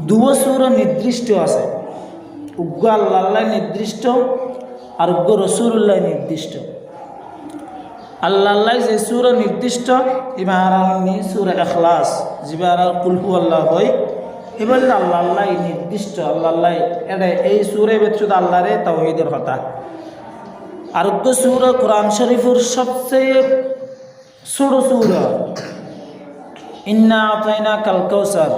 দুয়ো সুর নির্দিষ্ট আছে। উগ্র আল্লাহ নির্দিষ্ট আর উগ্র রসুল্লাহ নির্দিষ্ট আল্লাহ যে সুর নির্দিষ্ট ইমারানি সুর এখলাস যিবার কুলহু আল্লাহ হয় এবার আল্লাহ নির্দিষ্ট আল্লাহ আল্লাহ এটা এই সুরে বেচুদ আল্লাহরে তাওহিদের কথা। আরোগ্য সুর কোরআন শরীফুর সবচেয়ে ছোট সুর ইন্না আতাইনা কাল কৌসার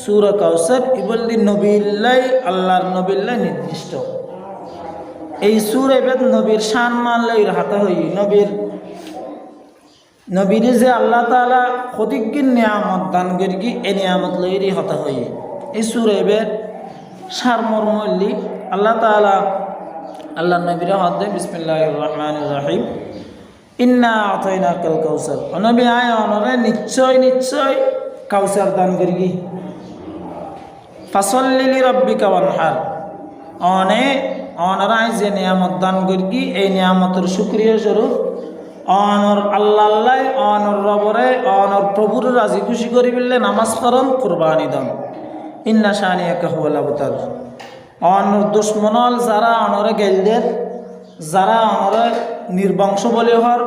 সুর কৌসার ইবল্লি নবিল্লাই আল্লাহর নবিল্লাই নির্দিষ্ট। এই সুর এবার নবীর শান মানলে হাতে হই নবীর। নবীর যে আল্লাহ তালা ক্ষতিজ্ঞ নিয়ামত দান করি এ নিয়ামত লইরি হতা হই এই সুর এবার সারমর্মল্লি আল্লাহ তালা আল্লাহ নবীর হদে বিসমিল্লাহ রহমান রাহিম। ইন্না আতইনা কাল কাউসার অনবী আয় অনরে নিশ্চয় নিশ্চয় কাউসার দান করি ফাসল্লিলি রব্বিকা ওয়ানহার। অনে অনরাই যে নিয়ামত দান করি এই নিয়ামতের সুক্রিয়া স্বরূপ। অনর আল্লাহ অনর রবরে, অনর প্রভুর রাজি খুশি করি বললে নামাজ পড়ন, কোরবানি দান। ইন্না শাহানি হুয়াল আবতার। অনর দুশ্মনল যারা অনরে গেলদের, যারা অনরে নির্বংশ বলে হর,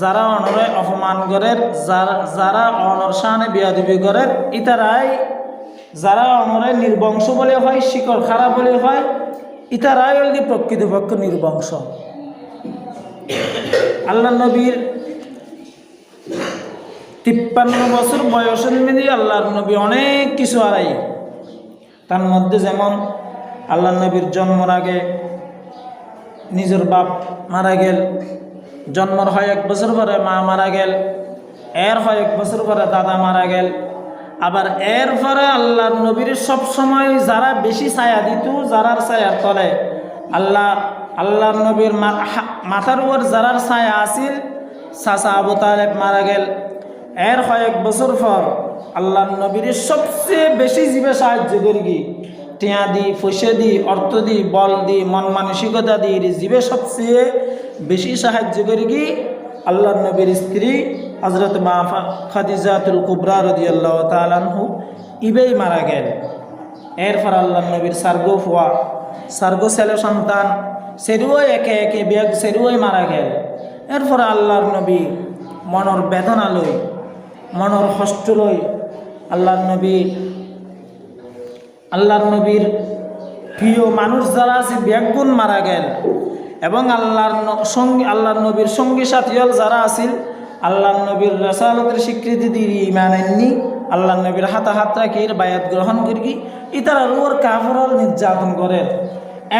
যারা অনরে অপমান করের, যারা অনর শাহানে বিয়াদিবি করের, ইতারাই যারা অনরে নির্বংশ বলে হয়, শিকড় খারাপ বলে হয়, ইতারাই হলদি প্রকৃতপক্ষ নির্বংশ। আল্লাহ নবীর তিপ্পান্ন বছর বয়সের মেয়ে আল্লাহর নবী অনেক কিছু আড়াই তার মধ্যে যেমন আল্লাহ নবীর জন্মর আগে নিজের বাপ মারা গেল, জন্মর হয় এক বছর পরে মা মারা গেল, এর হয় এক বছর পরে দাদা মারা গেল আবার এর পরে আল্লাহর নবীর সব সময় যারা বেশি ছায়া দিত, যারার ছায়ার তলে আল্লাহ, আল্লাহর নবীর মাথার উপর যারার ছায়া আসিল চাচা আবু তালেব মারা গেল। এর কয়েক বছর পর আল্লাহর নবীর সবচেয়ে বেশি জীবে সাহায্য করি টিয়া দি ফসে দি, অর্থ দি, বল দি, মন মানসিকতা দি জীবে সবচেয়ে বেশি সাহায্য করি আল্লাহর নবীর স্ত্রী হজরত মা খাদিজাতুল কুবরা রদি আল্লাহ তালানহু ইবেই মারা গেল। এরপর আল্লাহ নবীর সার্গো ফুয়া। সার্গো ছেলে সন্তান সেরুও একে একে বেগ সেরুই মারা গেল। এরপর আল্লাহর নবী মনর বেদনা লই, মনর কষ্ট লই আল্লাহর নবী, আল্লাহর নবীর প্রিয় মানুষ যারা আছে ব্যাগুণ মারা গেল। এবং আল্লাহর সঙ্গী, আল্লাহর নবীর সঙ্গী সাথীল যারা আছিল আল্লাহর নবীর রসালতের স্বীকৃতি দিয়ে ইমান আননি। আল্লাহ নবীর হাতা হাত রাখি, বায়াত গ্রহণ করি। ইতারা রুয়ার কাফরল নির্যাতন করে।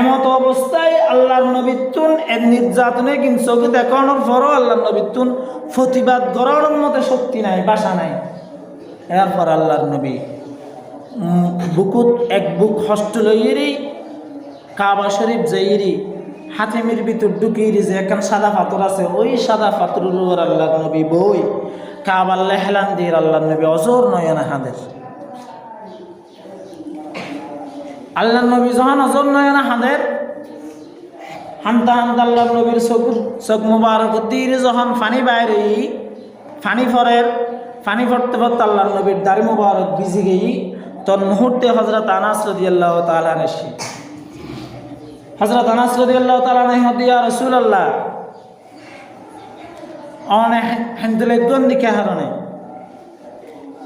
এমত অবস্থায় আল্লাহর নবীতুন এর নির্যাতনে কিন্তু চোখে দেখানোর পরও আল্লাহর নবীতুন প্রতিবাদ করানোর মতো শক্তি নাই, বাসা নাই। এরপর আল্লাহর নবী বুকুত এক বুক হস্ত লইয়েরই কাবা শরীফ যাইয়েরই হাতিমির ভিতর ঢুকিয়ে যে একখান সাদা পাথর আছে, ওই সাদা উপর আল্লাহ নবী বই, কাবার লেহলান দিয়ে আল্লাহ নবী অজর নয়না হাদের আল্লাহ নবী যখন অজর নয়না হাদের হান্তা হান্তা আল্লাহ নবীর চকুর চোখ মুবারক দিয়ে যখন ফানি বাইরে ফানি ফরের ফানি ফরতে ফরতে আল্লাহ নবীর দাড়ি মুবারক বিজি গেই তন মুহূর্তে হজরত আনাস আল্লাহ তালা নেশি হজরত আনাস রদি আল্লাহ তালা নেহদিয়া রসুল আল্লাহ অনে হেন্দিলেগন দিকে হারণে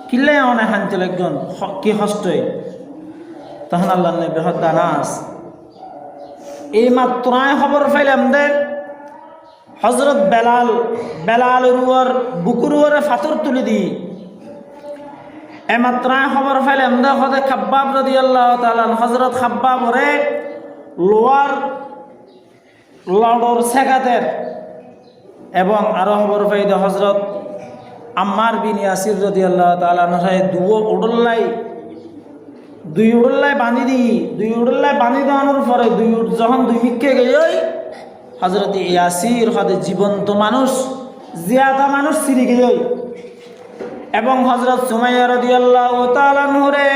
কিলে অনে? হেন্দিলেগন কি হস্তই? তখন আল্লাহ নবী হদ আনাস, এই মাত্রায় খবর পাইলাম দে হজরত বেলাল বেলাল রুয়ার বুকুর উয়ারে ফাতর তুলি দি। এমাত্রায় খবর পাইলাম দে হদে খাব্বাব রদি আল্লাহ তালান হজরত খাব্বাব রে লোয়ার লড়র সেগাতের এবং আরও খবর হজরত আম্মার বিন ইয়াসির রদি আল্লাহ তালান দুয়ো উডল্লাই, দুই উড়ল্লায় বাঁধি দি, দুই উড়ল্লায় বাঁধি দেওয়ানোর পরে দুই যখন দুই মিক্ষে গেই হজরত ইয়াসির হদে জীবন্ত মানুষ, জিয়াদা মানুষ সিরি গেই এবং হজরত সুমাইয়া রদিয়াল্লাহ তালানহরে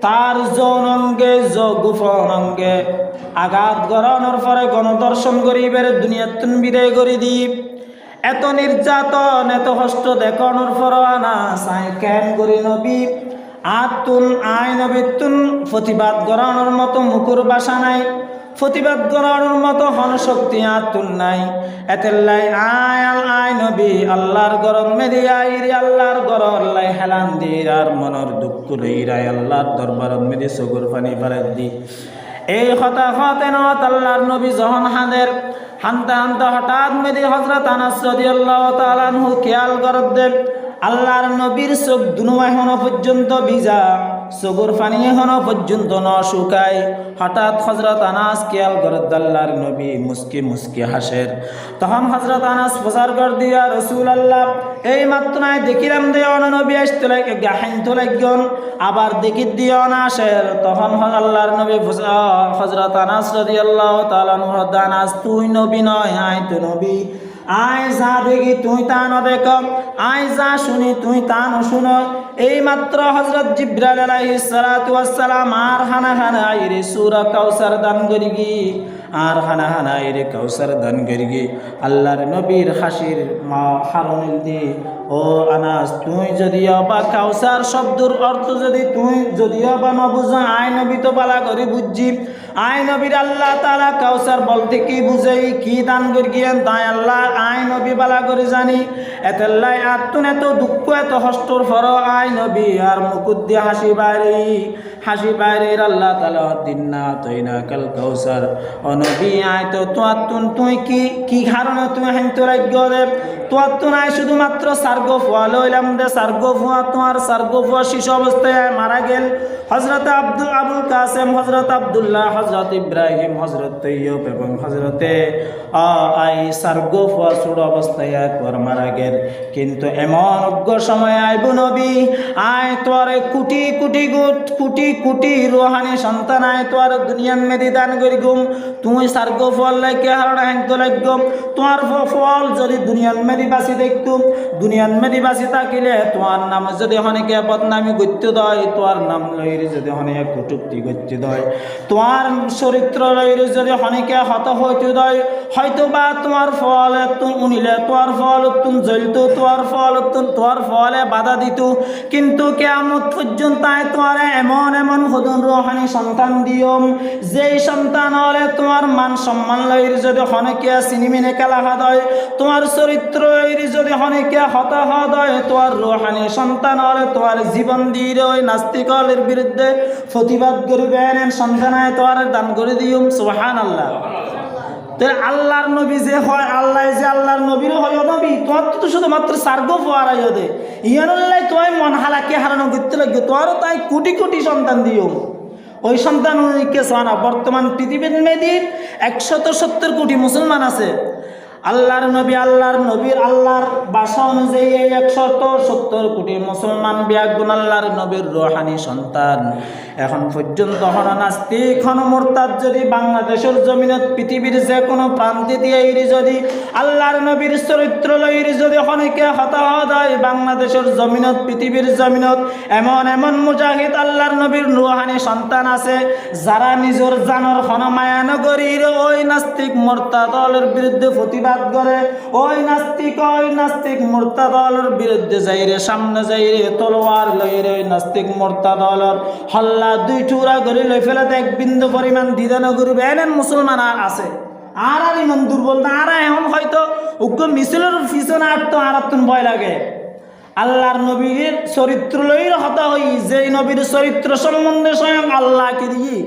তার যৌন অঙ্গে গোপন অঙ্গে আঘাত গড়ানোর পরে গণদর্শন করিবের দুনিয়াতুন বিদায় করি দিব এত নির্যাতন, এত কষ্ট দেখানোর পর আনা সাই কেন করি নবী? আতুন আয় নবীতুন প্রতিবাদ গড়ানোর মতো মুকুর বাসা নাই। প্রতিবাদ গড়ানোর মতো হনশক্তি আতুল নাই। এতেল্লাই আয় আল আয় নবী, আল্লাহর গরম মেদি আইরি আল্লাহর গর আল্লাহ হেলান দি আর মনের দুঃখ রইরাই আল্লাহর দরবার মেদি সগুর পানি পারে দি। এই হতা হতে আল্লাহর নবী জহন হাঁদের হানতে হানতে হঠাৎ মেদি হজরত আনাস রাদিয়াল্লাহু তাআলা খেয়াল করত আল্লাহর নবীর চোখ দুনো এখনও পর্যন্ত ভিজা চকুর পানি এখনও পর্যন্ত ন শুকায়। হঠাৎ হজরত আনাস কেয়াল করত আল্লাহর নবী মুস্কি মুস্কি হাসের। তখন হজরত আনাস প্রচার কর দিয়া রসুল আল্লাহ এই মাত্র নাই, দেখিলাম দে অননবী আসতে লাগে গাহাইন তো লাগন আবার দেখি দিয়ে অনাসের তখন আল্লাহর নবী হজরত আনাস রদি আল্লাহ তালান আনাস তুই নবী নয়, আয় তো নবী। আয় যা দেখি তুই তা ন দেখ। আয় যা শুনি তুই তা ন শুন। এই মাত্র হজরত জিব্রাল আলাইহিস সালাতু ওয়াস সালাম আর হানা হানা আইরে সূরা কাউসার দান করি গি আর হানা হানা আইরে কাউসার দান করি গি আল্লাহর নবীর হাসির মা হারুনিল দি ও আনাস, তুই যদিও বা কাউসার শব্দর অর্থ যদি তুই যদিও বা নবুঝ আয় নবী তো বালা করে বুঝছি। আয় নবীর আল্লাহ তালা কাউসার বলতে কি বুঝাই কি দান করি গিয়েন তাই আল্লাহ, আয় নবী বালা করে জানি। এতেল্লাই আত্মন এত দুঃখ, এত হষ্টর ফর আয় নবী, আর মুকুদ দিয়ে হাসি বাইরে হাসি বাইরে, আল্লাহ তালা দিন না, তৈ না কাল কাউসার অনবী আয় তো তোমার তুন তুই কি কি কারণে তুই হেন তোর দেব? তোমার তো নাই শুধুমাত্র সার্গ ফুয়া লইলাম দে সার্গ ফুয়া তোমার সার্গ ফুয়া শিশু অবস্থায় মারা গেল। হজরত আব্দুল, আবুল কাসেম হজরত আবদুল্লাহ হজরত ইব্রাহিম হজরত তৈয়ব এবং হজরতে আই সার্গ ফুয়া ছোট অবস্থায় একবার মারা গেল। কিন্তু এমন অজ্ঞ সময় আইব নবী, আয় তোর কুটি কুটি গুট, কুটি কুটি রোহানি সন্তান আয় তোর দুনিয়ান মেদি দান করি গুম। তুই সার্গ ফল লাগে হারণা হ্যাঙ্ক লাগম তোমার ফল যদি দুনিয়ান মেদি বাসি দেখতুম দুনিয়ান মেদি বাসি থাকিলে তোমার নাম যদি অনেকে বদনামি গত্য দয় তোমার নাম লইরে যদি অনেকে কটুক্তি গত্য দয়। তোমার চরিত্র লইরে যদি অনেকে হত হইতে দয় হয়তো বা তোমার ফল তুম উনিলে তোমার ফল তুম জ্বলত তোমার ফল তুম তোমার ফলে বাধা দিত। কিন্তু কেমত পর্যন্ত তোমার এমন এমন হদন রোহানি সন্তান দিয়ম, যেই সন্তান হলে তোমার মান সম্মান লইর যদি হনেকে সিনিমিনে খেলা হয় তোমার চরিত্র যদি হনেকে হতা দান আল্লাহর নবী যে হয়, আল্লাহ যে আল্লাহর নবীর হয় নবী তোমার তো শুধুমাত্র সার্গ ফোয়ারাই হদে ইয়ানুল্লাহ তোমায় মন হালাকে হারানো করতে লাগবে তোমারও তাই কোটি কোটি সন্তান দিও ওই সন্তান বর্তমান পৃথিবীর মেদির একশত সত্তর কোটি মুসলমান আছে। আল্লাহর নবী, আল্লাহর নবীর আল্লাহর বাসা অনুযায়ী এই একশত সত্তর কোটি মুসলমান বিয়াগুন আল্লাহর নবীর রোহানি সন্তান। এখন পর্যন্ত হন নাস্তিক হন মোরতাদ যদি বাংলাদেশের জমিনত পৃথিবীর যে কোনো প্রান্তে দিয়ে যদি আল্লাহর নবীর চরিত্র লইরি যদি হনেকে হতাহত হয়, বাংলাদেশের জমিনত, পৃথিবীর জমিনত, এমন এমন মুজাহিদ আল্লাহর নবীর রুহানি সন্তান আছে, যারা নিজের জানর হন মায়ানগরীর ওই নাস্তিক মোরতাদলের বিরুদ্ধে প্রতিবাদ করে, ওই নাস্তিক ওই নাস্তিক মোরতাদলের বিরুদ্ধে যাইরে, সামনে যাইরে, তলোয়ার লইরে ওই নাস্তিক মোরতাদলের হল্লা দুই টুরা করে লই ফেলে এক বিন্দু পরিমাণ দিদানো করবে এনে মুসলমান আর আছে। আর আর ইমান দুর্বল না, আর এখন হয়তো উগ্র মিছিলের পিছনে আটতো আর ভয় লাগে। আল্লাহর নবীর চরিত্র লই হতা হই যে নবীর চরিত্র সম্বন্ধে স্বয়ং আল্লাহকে দিয়ে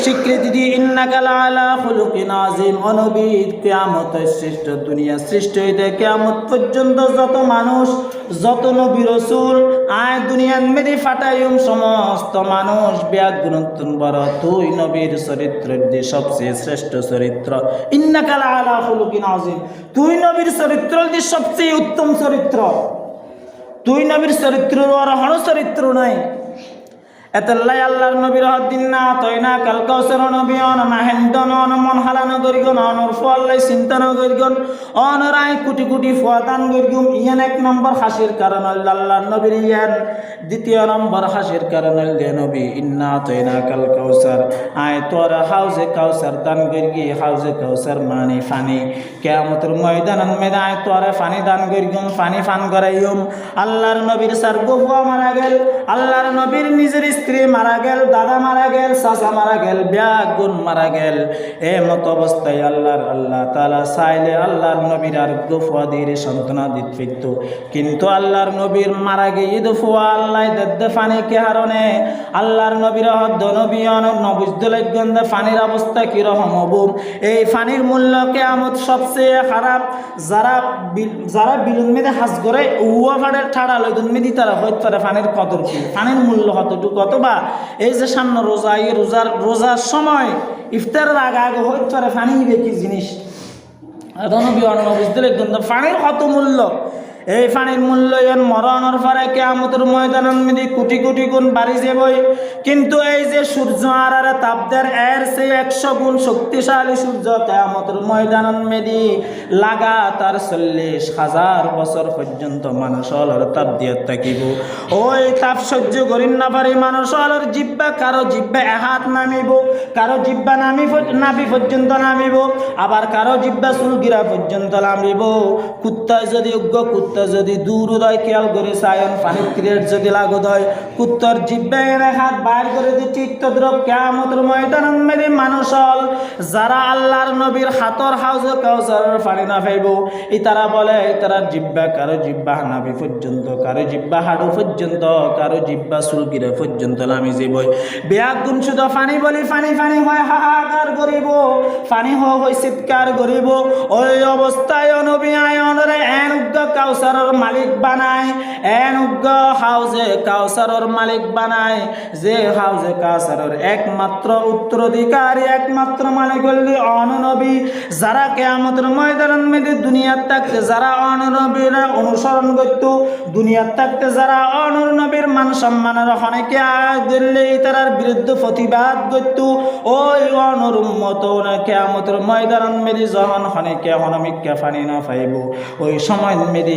স্বীকৃতি দিয়ে ইন্নাকালা আলা খুলুকিন আজিম অনবী কেয়ামতের শ্রেষ্ঠ দুনিয়া সৃষ্টি হইতে কেয়ামত পর্যন্ত যত মানুষ, যত নবী রসুল, আয় দুনিয়ার মেদি ফাটাইম সমস্ত মানুষ ব্যাগ গুণতুন বড় তুই নবীর চরিত্র দিয়ে সবচেয়ে শ্রেষ্ঠ চরিত্র। ইন্নাকালা আলা খুলুকিন আজিম তুই নবীর চরিত্র দিয়ে সবচেয়ে উত্তম চরিত্র। তুই নবীর চরিত্র আর হন চরিত্র নাই। এতলাই আল্লাহর নবীর হদ্দিন না তৈ না কালকাউসর নবী, অন মাহেন্দন অন মন হালানো করিগন অনর ফল্লাই চিন্তানো করিগন অনরাই কোটি কোটি ফুয়াদান করিগুম ইয়ান এক নম্বর হাসির কারণ হল আল্লাহর নবীর ইয়ান। দ্বিতীয় নম্বর হাসির কারণ হল দে নবী, ইন্না তৈ না কালকাউসার আয় তোর হাউজে কাউসার দান করিগি হাউজে কাউসার মানি ফানি। কেয়ামতের ময়দান মেদা আয় তোরে ফানি দান করিগুম ফানি ফান করাইম আল্লাহর নবীর সার গুফা মারা গেল আল্লাহর নবীর নিজের স্ত্রী মারা গেল, দাদা মারা গেল, চাচা মারা গেল ব্যাগ গুণ মারা গেল। এ মত অবস্থায় আল্লাহর আল্লাহ তালা চাইলে আল্লাহর নবীর আরোগ্য ফুয়া দিয়ে ফিরত। কিন্তু আল্লাহর নবীর মারা গিয়ে ঈদ ফুয়া আল্লাহ দেদ্দে ফানি কে হারণে? আল্লাহর নবীর হদ্দ নবী অনব ফানির অবস্থা কীরকম হব? এই ফানির মূল্য কে কেয়ামত সবচেয়ে খারাপ। যারা যারা বিলুন মেদে হাজ করে উয়া ফাড়ের ঠাড়া লইদুন মেদি তারা হইতে পারে ফানির কদর কি? ফানির মূল্য কতটুকু? অথবা এই যে সামনে রোজা, এই রোজার রোজার সময় ইফতারের আগে আগে হইতে পারে ফানি কি জিনিস? ধনবী অন্ন বুঝতে ফানির কত মূল্য? এই পানির মূল্যায়ন মরণের পরে কেয়ামতের ময়দান মিদি কোটি কোটি গুণ বাড়ি যাবই। কিন্তু এই যে সূর্য আর আর তাপদের এর সে একশো গুণ শক্তিশালী সূর্য কেয়ামতের ময়দান মেদি লাগাতার চল্লিশ হাজার বছর পর্যন্ত মানুষ অলর তাপ দিয়ে থাকিব। ওই তাপ সহ্য করিন না পারি মানুষ অলর জিব্বা কারও জিব্বা এহাত নামিব, কারও জিব্বা নামি নাভি পর্যন্ত নামিব, আবার কারও জিব্বা চুলগিরা পর্যন্ত নামিব। কুত্তা যদি উগ্র কুত্তা যদি দূর উদয় খেয়াল করে সায়ন পানির ক্রিয়েট যদি লাগু দয় কুত্তর জিব্বা এনে হাত বাইর করে দি চিত্তদ্রব কেয়ামতের ময়দান মেরে মানুষ হল। যারা আল্লাহর নবীর হাতর হাউজ কাউসারের পানি না পাইব ইতারা বলে, ইতারা জিব্বা কারও জিব্বা নাভি পর্যন্ত, কারও জিব্বা হাড়ু পর্যন্ত, কারও জিব্বা চুলগিরা পর্যন্ত নামি যাবই বেয়াগ গুণ শুধু ফানি বলি ফানি ফানি হয় হাহাকার করিব ফানি হ হই চিৎকার করিব। ওই অবস্থায় নবী আয়নরে এন উগ্র কাউসারের মালিক বানায়। এন উগ্র হাউজে কাউসারের মালিক বানায়। যে হাউজে কাউসারের একমাত্র উত্তরাধিকারী, একমাত্র মালিক হলি অননবী। যারা কেয়ামতের ময়দান মেদি দুনিয়ার থাকতে যারা অননবীর অনুসরণ করত দুনিয়ার থাকতে যারা অননবীর মান সম্মানের অনেকে দিল্লি তারার বিরুদ্ধে প্রতিবাদ করত। ওই অনর উম্মত কেয়ামতের ময়দান মেদি যখন হনেকে হনমিককে ফানি না পাইব, ওই সময় মেদি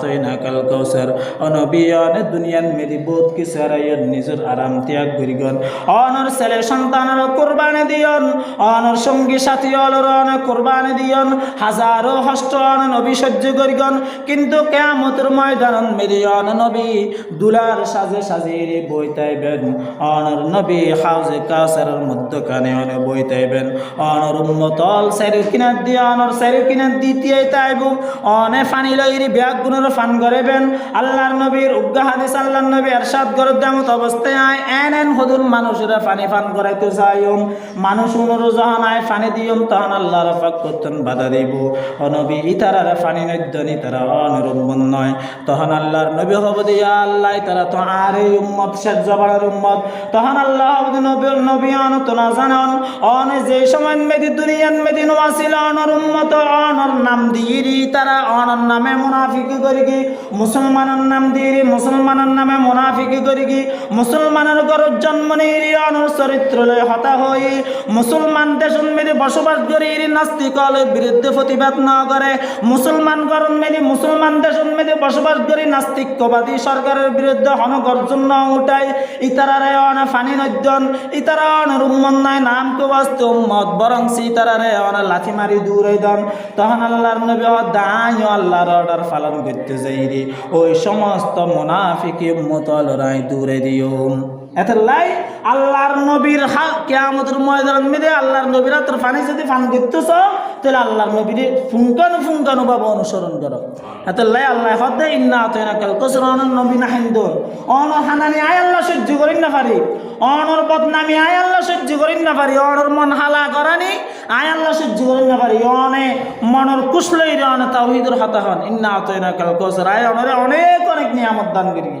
তৈ না কাল কৌসর দুনিয়ান মেদি বোধ কি সেরাইয়ের নিজের আরাম ত্যাগ করিগন। অনর ছেলে সন্তানের কোরবানি দিয়ন অনর সঙ্গী সাথী অলর অন কোরবানি দিয়ন। হাজারো হস্ত অন নবী সহ্য করিগন, কিন্তু ময়দান নবী দুলার সাজে বইতাইবেন অনর নবী হাউজে অনে বইতাইবেন অনর সাইরের কিনার দিয়ে অনর কিনার দ্বিতীয় অনে ফানি লইরি ব্যাগ গুণের ফান করেবেন। আল্লাহর নবীর উগ্গা হাদিস আল্লাহর নবী এরশাদ করে দামত অবস্থায় আয়। এন এন হদুল মানুষেরা ফানি ফান করাইতে চাইম মানুষ উনর যখন আয় ফানি দিয়ম, তখন আল্লাহ রফাক করতেন বাধা দিব। অনবী ইতারার ফানি নদ্যনি তারা অনরুম্বন নয়। তখন আল্লাহর নবী হব দিয়া আল্লাহ, তারা তো আর এই উম্মত, শেষ জবানের উম্মত। তখন আল্লাহ নবী নবী অনত না জানান অন যে সময় মেদি দুনিয়ান মেদি নওয়াসিল, অনর উম্মত, অনর নাম দিয়েরি, তারা অনর নামে মুনাফিকি করি কি মুসলমানের নাম দিয়েরি মুসলমানের নামে মুনাফিকি করি কি মুসলমানের ঘর জন্ম নিয়ে চরিত্র লয় হতা হই। মুসলমান দেশ মেদি বসবাস করি নাস্তিকলের বিরুদ্ধে প্রতিবাদ না করে। মুসলমান গরম মেদি মুসলমান দেশ মেদি বসবাস করি, নাস্তিকবাদী সরকারের বিরুদ্ধে হনগর্জন না উঠায় ইতারারে অনা ফানি নদ্যন, ইতারা অনার উম্মন নাই, নাম কে বাস্তে উম্মত বরং সীতারারে অনা লাথি মারি দূরে দন। তখন আল্লাহর নবী দায়, আল্লাহর অর্ডার পালন করতে যাই রে ওই সমস্ত মুনাফিক উম্মত রায় দূরে দিও। এত লাই, আল্লাহর নবীর কেয়ামতের ময়দান মেদে আল্লাহর নবীর তোর ফানি যদি ফান করতেছ তাহলে আল্লাহর নবীর ফুঙ্কানু ফুঙ্কানু বাবা অনুসরণ করো। এত লাই, আল্লাহ হদে ইন্না আত না কাল কসর, অনর নবী না হিন্দুন অনর হানানি আয় আল্লাহ সহ্য করিন না পারি। অনর বদনামি আয় আল্লাহ সহ্য করিন না পারি। অনর মন হালা করানি আয় আল্লাহ সহ্য করিন না পারি। অনে মনর কুশলই অনে তাওহিদুর হাতা হন ইন্না আত না কাল কসর। আয় অনরে অনেক অনেক নিয়ামত দান করি।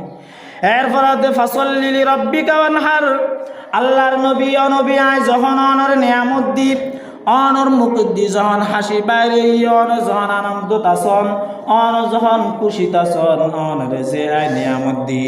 আল্লাহর নবী অনবী আয় যখন অনর নিয়ামত দ্বীপ অনর মুখ দি যখন হাসি বাইরে অন যখন আনন্দ তাসন। অন যখন কুশিতাছন অন রেজে আয় নিয়ামত দি।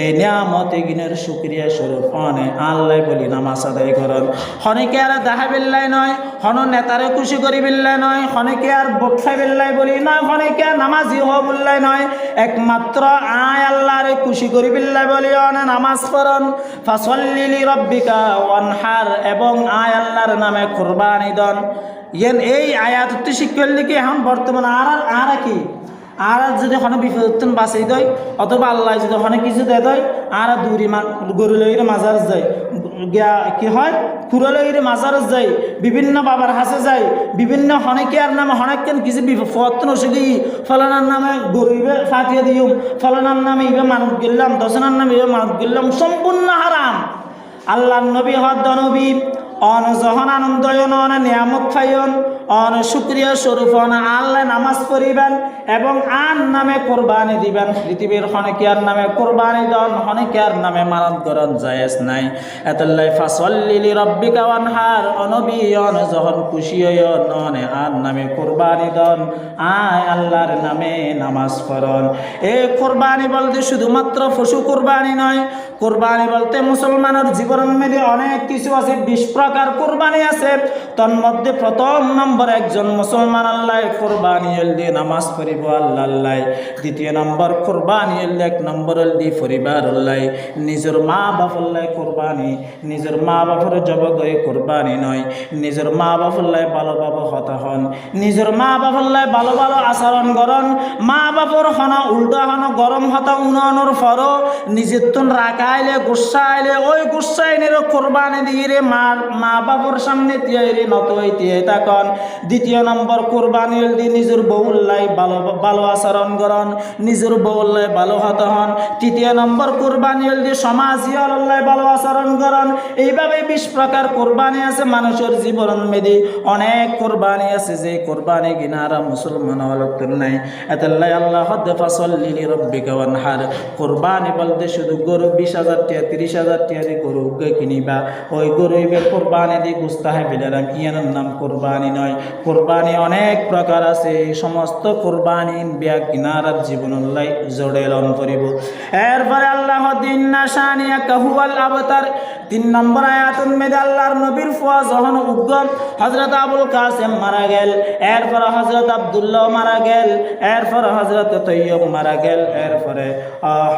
এই নিয়ামত এগিনের শুক্রিয়া স্বরূপ অনে আল্লাহ বলি, নামাজ আদায় করন। হনেকে আর দেখা বিল্লাই নয়, হন নেতারে খুশি করি বিল্লাই নয়, হনেকে আর বক্সাই বিল্লাই বলি নয়, হনেকে নামাজি হওয়া বললাই নয়। একমাত্র আয় আল্লাহরে খুশি করি বিল্লাই বলি, অনে নামাজ পড়ন। ফাসল্লিলি রব্বিকা ওয়ানহার, এবং আয় আল্লাহর নামে কোরবানি দন। ইয়েন এই আয়াত শিক্ষার লিখে এখন বর্তমানে আর আর আর কি? আর যদি ওখানে বিপদ বাঁচাই দেয়, অথবা আল্লাহ যদি ওখানে কিছু দেয় দেয়, আর দূরি গরু লইরে মাজার যায়। গিয়া কি হয়? খুড়ো লইরে মাজার যায়, বিভিন্ন বাবার হাসে যায়, বিভিন্ন হনেকিয়ার নামে হনেকেন কিছু বিপদ নসিদি ফলানার নামে গরু ইবে ফাটিয়ে দিউম ফলানার নামে ইবে মানুষ গেলাম, দশনার নামে ইবে মানুষ গেলাম, সম্পূর্ণ হারাম। আল্লাহ নবী হদ নবী অন জহন আনন্দয়ন অন নিয়ামত খাইন অন শুক্রিয়া স্বরূপ, অন আল্লাহ নামাজ পড়িবেন এবং আন নামে কোরবানি দিবেন। পৃথিবীর হনেকিয়ার নামে কোরবানি দন, হনেকিয়ার নামে মানত করন জায়েজ নাই। এতল্লাই ফাসল্লিলি রব্বিকা ওয়ানহার অনবী অন যখন খুশি অনে আন নামে কোরবানি দন। আয় আল্লাহর নামে নামাজ পড়ন। এই কোরবানি বলতে শুধুমাত্র পশু কোরবানি নয়, কোরবানি বলতে মুসলমানের জীবনের মধ্যে অনেক কিছু আছে, বিশ প্রকার কোরবানি আছে। তন্মধ্যে প্রথম নম্বর একজন মুসলমান আল্লাহ কোরবানি এলদি নামাজ পড়িব আল্লাহ আল্লাহ। দ্বিতীয় নম্বর কোরবানি এলদি এক নম্বর এলদি পরিবার আল্লাহ। নিজের মা বাপল্লাই কোরবানি, নিজের মা বাপের জব করে কোরবানি নয়। নিজের মা বাপল্লাই ভালো ভালো হতা হন। নিজের মা বাপল্লাই ভালো ভালো আচরণ করন। মা বাপর হন উল্টা হন গরম হতা উনানোর ফর নিজের তো রাখাইলে গুসা আইলে ওই গুসা এনের কোরবানি দিয়ে রে মা মা বাপর সামনে তিয়াই রে নত হইতে তখন দ্বিতীয় নম্বর কোরবানি দি নিজের বউল্লাই ভালো ভালো আচরণ করন, নিজের বউল্লাই ভালো হত হন। তৃতীয় নম্বর কোরবানি দি সমাজী আল্লাহ ভালো আচরণ করন। এইভাবে বিশ প্রকার কোরবানি আছে মানুষের জীবন মেদি অনেক কোরবানি আছে যে কোরবানি কিনারা মুসলমান অলক্তর নাই। এতাল্লাই আল্লাহ হদ্দে ফাসল লিলি রব্বিকা ওয়ানহার। কোরবানি বলতে শুধু গরু বিশ হাজার টিয়া তিরিশ হাজার টিয়া দিয়ে গরু কিনিবা। ওই গরু এবার কোরবানি দিয়ে গুস্তাহে বিলারাম ইয়ানের নাম কোরবানি নয়। কোরবানি অনেক প্রকার আছে। সমস্ত কোরবানি বিয়া কিনারার জীবন আল্লাহ জড়েলন করিব এরপরে আল্লাহ দিন না কাহুয়াল আবতার। তিন নম্বর আয়াতুন মেদে আল্লাহর নবীর ফুয়া যখন উগ্র হজরত আবুল কাসেম মারা গেল। এরপরে হজরত আবদুল্লাহ মারা গেল। এরপরে হজরত তৈয়ব মারা গেল। এরপরে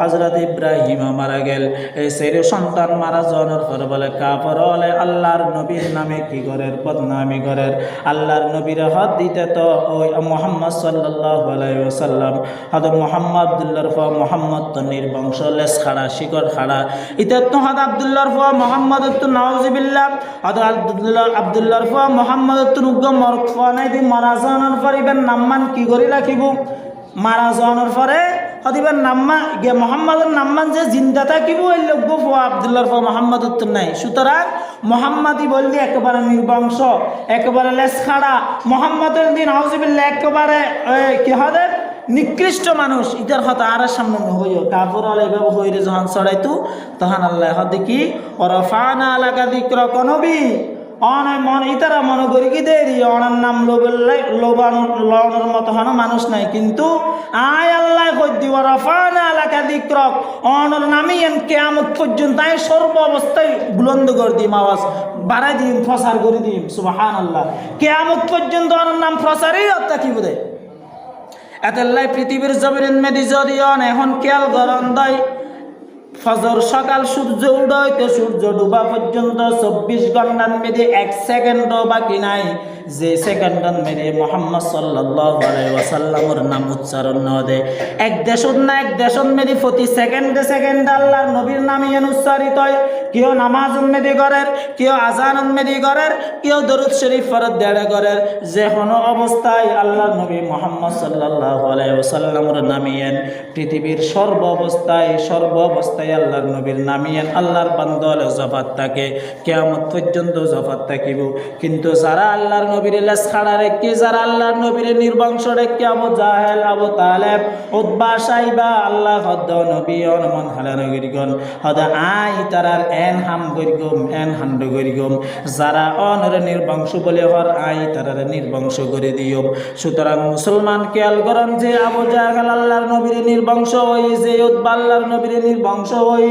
হজরত ইব্রাহিম মারা গেল। এই সেই সন্তান মারা যাওয়ার পরে বলে কাপড় আল্লাহর নবীর নামে কি করের বদনামি করের আল্লাহর নবীর হাত দিতে তো ওই মোহাম্মদ সাল্লাহ আলাইসাল্লাম হয়তো মোহাম্মদ আবদুল্লার ফুয়া মোহাম্মদ তো নির্বংশ লেস খাড়া, শিকড় খাড়া। ইতে তো হাত আবদুল্লার ফুয়া মোহাম্মদ তো নওয়াজিবিল্লাহ হয়তো আব্দুল্লাহ আবদুল্লার ফুয়া মোহাম্মদ তো নুগ্গ মর ফুয়া নাই দি মারা পর ইবেন নাম্মান কি করে রাখিব মারা যাওয়ানোর পরে হদিবার নাম্মা, গিয়ে মোহাম্মদের নাম্মান যে জিন্দা থাকিব ওই লোক ফুয়া আবদুল্লার ফুয়া মোহাম্মদ উত্তর নাই। সুতরাং মোহাম্মদই বললি একেবারে নির্বংশ, একেবারে লেসখাড়া মোহাম্মদের দিন হাউজিবিল্লা একেবারে কি হবে নিকৃষ্ট মানুষ। ইটার হতা আর সামনে হইও কাপড় আলাই বাবু হইরে যখন চড়াইতু তখন আল্লাহ হতে কি? ওরফানা আলাকা দিক্র কনবি ইতারা মনে করি কি, দেরি, অনার নাম লোবেল্লাই লোবানোর লওয়ানোর মতো হন, মানুষ নাই। কিন্তু আয় আল্লাহ কদ্দি ওরফানা আলাকা দিক্রক অনর নামি এন কেয়ামত পর্যন্ত আয় সর্ব অবস্থায় বুলন্দ করে দিম, আওয়াজ বাড়াই দিম, প্রসার করে দিম সুবাহান আল্লাহ কেয়ামত পর্যন্ত অনার নাম প্রসারই হত্যা কি বোধে? এতেল্লাই পৃথিবীর জমিন মেদি যদি অন, এখন খেয়াল গরম দেয় ফজর সকাল সূর্য উদয়তে সূর্য ডুবা পর্যন্ত চব্বিশ ঘণ্টার মেয়েদের এক সেকেন্ডও বাকি নাই। যে সেকেন্ডন মেরে মোহাম্মদ সাল্লাহ ওয়াসাল্লামর নাম উচ্চারণ ন দে। এক দেশত না এক দেশত মেদি প্রতি সেকেন্ডে সেকেন্ডে আল্লাহর নবীর নাম ইয়ান উচ্চারিত হয়। কেউ নামাজ উন্মেদি করের কেউ আজান উন্মেদি করের কেউ দরুদ শরীফ ফরত দেড়ে করের যে কোনো অবস্থায় আল্লাহর নবী মোহাম্মদ সাল্লাহ ওসাল্লামর নামিয়েন পৃথিবীর সর্ব অবস্থায় সর্ব অবস্থায় আল্লাহর নবীর নামিয়েন আল্লাহর বান্দল জফাত থাকে। কেয়ামত পর্যন্ত জফাত থাকিব। কিন্তু যারা আল্লাহর নবীর লেস খাড়া রেখে যারা আল্লাহর নবীর নির্বংশ রেখে আবু জাহেল, আবু তালেব উদ্বা সাইবা, আল্লাহ হদ্দ নবী অনমন হালা নগরীগণ, হদ আই তারার এন হাম গরিগম, এন হান্ড গরিগম। যারা অনরে নির্বংশ বলে হর আই তারার নির্বংশ করে দিও। সুতরাং মুসলমান খেয়াল করেন যে আবু জাহেল আল্লাহর নবীর নির্বংশ হই, যে উদ্বা আল্লাহর নবীর নির্বংশ হই,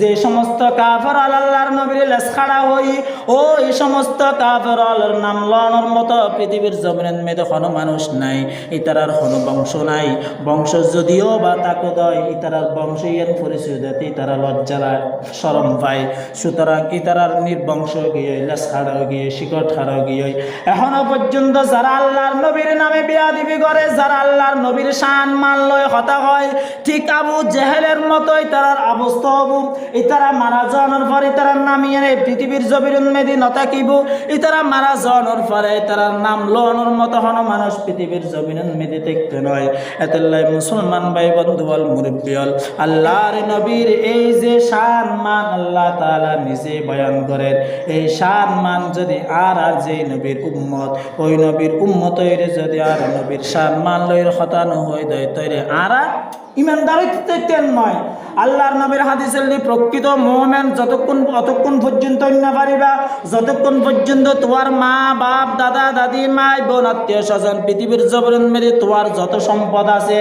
যে সমস্ত কাফর আল্লাহর নবীর লেস খাড়া হই ও এই সমস্ত কাফের আল্লাহর নাম লনের মতো পৃথিবীর জমিনের মেয়েদের কোনো মানুষ নাই, ইতারার কোনো বংশ নাই। বংশ যদিও বা তাকে দয় ইতারার বংশ ইয়ান পরিচয় দেয় ইতারা লজ্জারা সরম পায়। সুতরাং ইতারার নির্বংশ গিয়ে লেস খাড়া গিয়ে শিকট হারা গিয়ে, এখনও পর্যন্ত যারা আল্লাহর নবীর নামে বিয়া দিবি করে, যারা আল্লাহর নবীর শান মান লয় হতা হয়, ঠিক আবু জেহেলের মতোই তারার অবস্থা হবু ইতারা মারা যাওয়ানোর পর ইতারার নামিয়ে পৃথিবীর জবির উন্মেদি নতাকিব, ইতারা মারা যাওয়ানোর পরে তারার নাম লোনের মতো হন, মানুষ পৃথিবীর জমিন উন্মেদি দেখতে নয়। এতেল্লাই মুসলমান ভাই বন্ধু বল মুরব্বিয়ল আল্লাহর নবীর এই যে শান মান আল্লাহ তাআলা নিজে বয়ান করেন। এই শান মান যদি আর আর যে নবীর উম্মত, ওই নবীর উম্মত যদি আর নবীর শান মান লইর হতানো হয়ে দেয় তৈরে আর ইমানদারিত্বের নয়। আল্লাহর নবীর হাদিসের প্রকৃত মোমেন যতক্ষণ অতক্ষণ পর্যন্ত অন্য পারিবা, যতক্ষণ পর্যন্ত তোমার মা, বাপ, দাদা, দাদি, মাই, বোন, আত্মীয় স্বজন, পৃথিবীর জবরন মেরে তোমার যত সম্পদ আছে,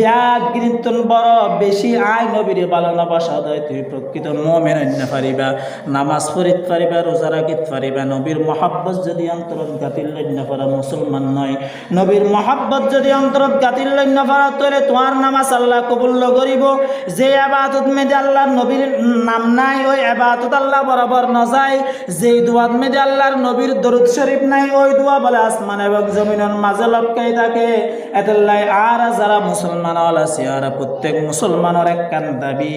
ব্যাগ, কীর্তন বড়, বেশি আয় নবীরে পালন বসা দেয় তুমি প্রকৃত মোমেন অন্য পারিবা। নামাজ পড়িত পারিবা, রোজা রাখিত পারিবা, নবীর মহাব্বত যদি অন্তরত গাতির লন্য করা মুসলমান নয়, নবীর মহাব্বত যদি অন্তরত গাতির লন্য করা তোলে তোমার নামাজ আল্লাহ কবুল্য করিব। যে আবাদত মেদে আল্লাহর নবীর নাম নাই, ওই আবাদত আল্লাহ বরাবর ন যায়। যে দুয়াত মেদে আল্লাহর নবীর দরুদ শরীফ নাই, ওই দোয়া বলে আসমান এবং জমিনের মাঝে লটকাই থাকে। এতলাই আর যারা মুসলমান হল আছে আর প্রত্যেক মুসলমানের একখান দাবি।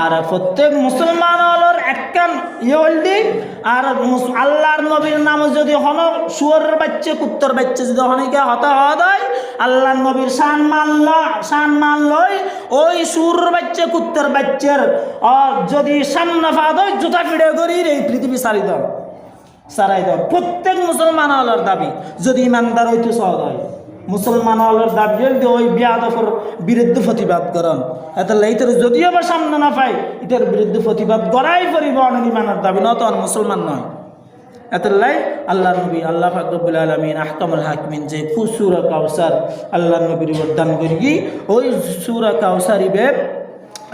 আর প্রত্যেক মুসলমান হলর একখান ইয়ে আর আল্লাহর নবীর নাম যদি হন, শুয়ারের বাচ্চা, কুত্তর বাচ্চা যদি হনিকে হতা হওয়া দেয় আল্লাহর নবীর শান মানল শান মানলই ওই সুর বাচ্চা, কুত্তর বাচ্চার। যদি সামনে ফাদ জুতা ফিড়ে করি এই পৃথিবী সারি দাও, সারাই দাও। প্রত্যেক মুসলমান হলার দাবি, যদি ইমানদার হইতে সহজ হয়। মুসলমান হলার দাবি হইলে ওই বিয়াদফর বিরুদ্ধে প্রতিবাদ করন। এত এইটার যদিও বা সামনে না পাই এটার বিরুদ্ধে প্রতিবাদ করাই পরিব অনেক ইমানের দাবি নত মুসলমান নয়। এতলাই আল্লাহ নবী, আল্লাহ ফাকরবুল আলমিন আহকামুল হাকিমিন যে ফুসুরা কাউসার আল্লাহ নবীর বদান করি ওই সুরা কাউসারি বেব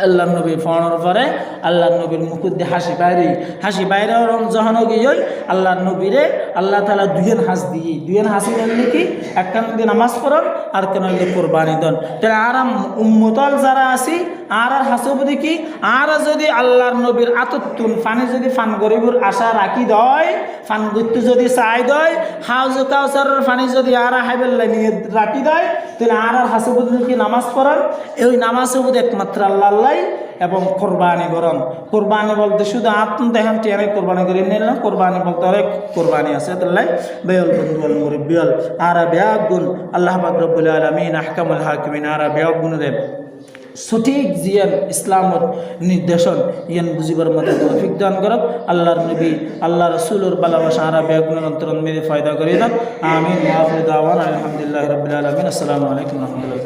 আল্লাহ নবী ফোনের পরে আল্লাহ নবীর মুকুদ দিয়ে হাসি বাইরে হাসি বাইরে যখন গিয়ে আল্লাহ নবীরে আল্লাহ তালা দুইয়েন হাস দিয়ে দুইয়েন হাসি দেন নাকি একখান দিয়ে নামাজ পড়ন, আর কেন কোরবানি দেন। তাহলে আরাম উম্মতল যারা আছি আর আর হাসব কি আর যদি আল্লাহর নবীর আতত্তুন ফানি যদি ফান গরিবুর আশা রাখি দয়, ফান গুত্তু যদি চাই দয়, হাউজ কাউসারের ফানি যদি আর হাইবেল্লা নিয়ে রাখি দেয়, তাহলে আর আর হাসব কি নামাজ পড়ান এই নামাজ হবুদ একমাত্র আল্লাহ আল্লাহ এবং কোরবানি করন কোরবানি বলতে শুধু আত্ম দেখেন টেনে কোরবানি করে নিল না, কোরবানি বলতে অনেক কোরবানি আছে। তাহলে বেয়ল বন্ধু বল মুরব্বিয়ল আর ব্যাগ গুণ আল্লাহ পাক রব্বুল আলামিন, আহকামুল হাকিমিন, আর ব্যাগ গুণ দেব সঠিক জিয়ান ইসলামত নির্দেশন ইয়ান বুঝিবার মতো তৌফিক দান করক। আল্লাহর নবী আল্লাহ রসুলোর ভালোবাসা আরা বেগুন অন্তরণ মেরে ফায়দা করিয়ে দেন আমিন। মাহফুদ আওয়ান আলহামদুলিল্লাহ রবিল আলমিন। আসসালামু আলাইকুম রহমতুল্লাহ